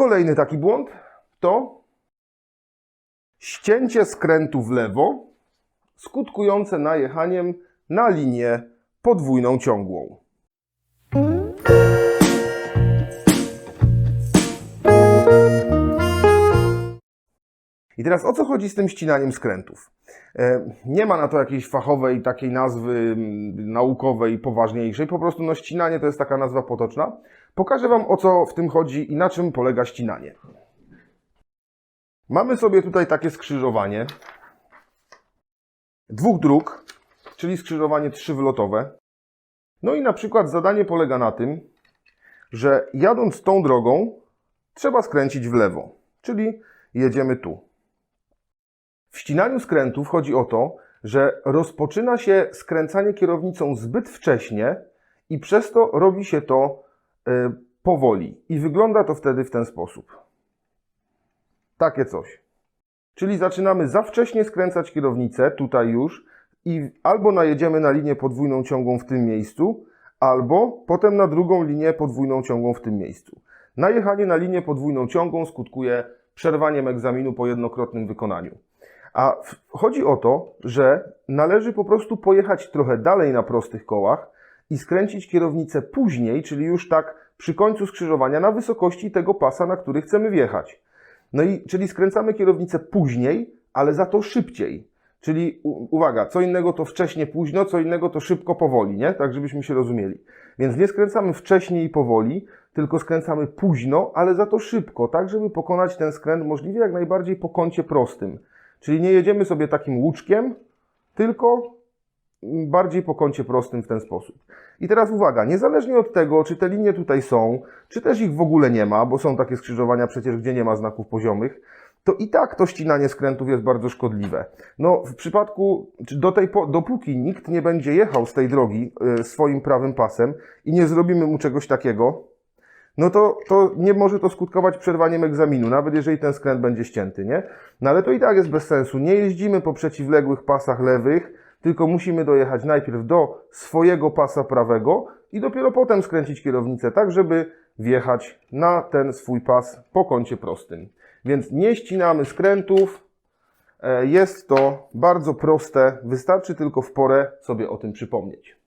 Kolejny taki błąd to ścięcie skrętu w lewo, skutkujące najechaniem na linię podwójną ciągłą. I teraz o co chodzi z tym ścinaniem skrętów? E, Nie ma na to jakiejś fachowej takiej nazwy naukowej, poważniejszej. Po prostu no, ścinanie to jest taka nazwa potoczna. Pokażę Wam o co w tym chodzi i na czym polega ścinanie. Mamy sobie tutaj takie skrzyżowanie dwóch dróg, czyli skrzyżowanie trzywlotowe. No i na przykład zadanie polega na tym, że jadąc tą drogą trzeba skręcić w lewo, czyli jedziemy tu. W ścinaniu skrętów chodzi o to, że rozpoczyna się skręcanie kierownicą zbyt wcześnie i przez to robi się to y, powoli. I wygląda to wtedy w ten sposób. Takie coś. Czyli zaczynamy za wcześnie skręcać kierownicę, tutaj już, i albo najedziemy na linię podwójną ciągłą w tym miejscu, albo potem na drugą linię podwójną ciągłą w tym miejscu. Najechanie na linię podwójną ciągłą skutkuje przerwaniem egzaminu po jednokrotnym wykonaniu. A chodzi o to, że należy po prostu pojechać trochę dalej na prostych kołach i skręcić kierownicę później, czyli już tak przy końcu skrzyżowania na wysokości tego pasa, na który chcemy wjechać. No i czyli skręcamy kierownicę później, ale za to szybciej. Czyli uwaga, co innego to wcześnie, późno, co innego to szybko, powoli, nie? Tak, żebyśmy się rozumieli. Więc nie skręcamy wcześniej i powoli, tylko skręcamy późno, ale za to szybko, tak żeby pokonać ten skręt możliwie jak najbardziej po kącie prostym. Czyli nie jedziemy sobie takim łuczkiem, tylko bardziej po kącie prostym w ten sposób. I teraz uwaga, niezależnie od tego, czy te linie tutaj są, czy też ich w ogóle nie ma, bo są takie skrzyżowania przecież, gdzie nie ma znaków poziomych, to i tak to ścinanie skrętów jest bardzo szkodliwe. No, w przypadku, do tej, dopóki nikt nie będzie jechał z tej drogi y, swoim prawym pasem i nie zrobimy mu czegoś takiego, no to, to nie może to skutkować przerwaniem egzaminu, nawet jeżeli ten skręt będzie ścięty, nie? No ale to i tak jest bez sensu. Nie jeździmy po przeciwległych pasach lewych, tylko musimy dojechać najpierw do swojego pasa prawego i dopiero potem skręcić kierownicę tak, żeby wjechać na ten swój pas po kącie prostym. Więc nie ścinamy skrętów. E, Jest to bardzo proste, wystarczy tylko w porę sobie o tym przypomnieć.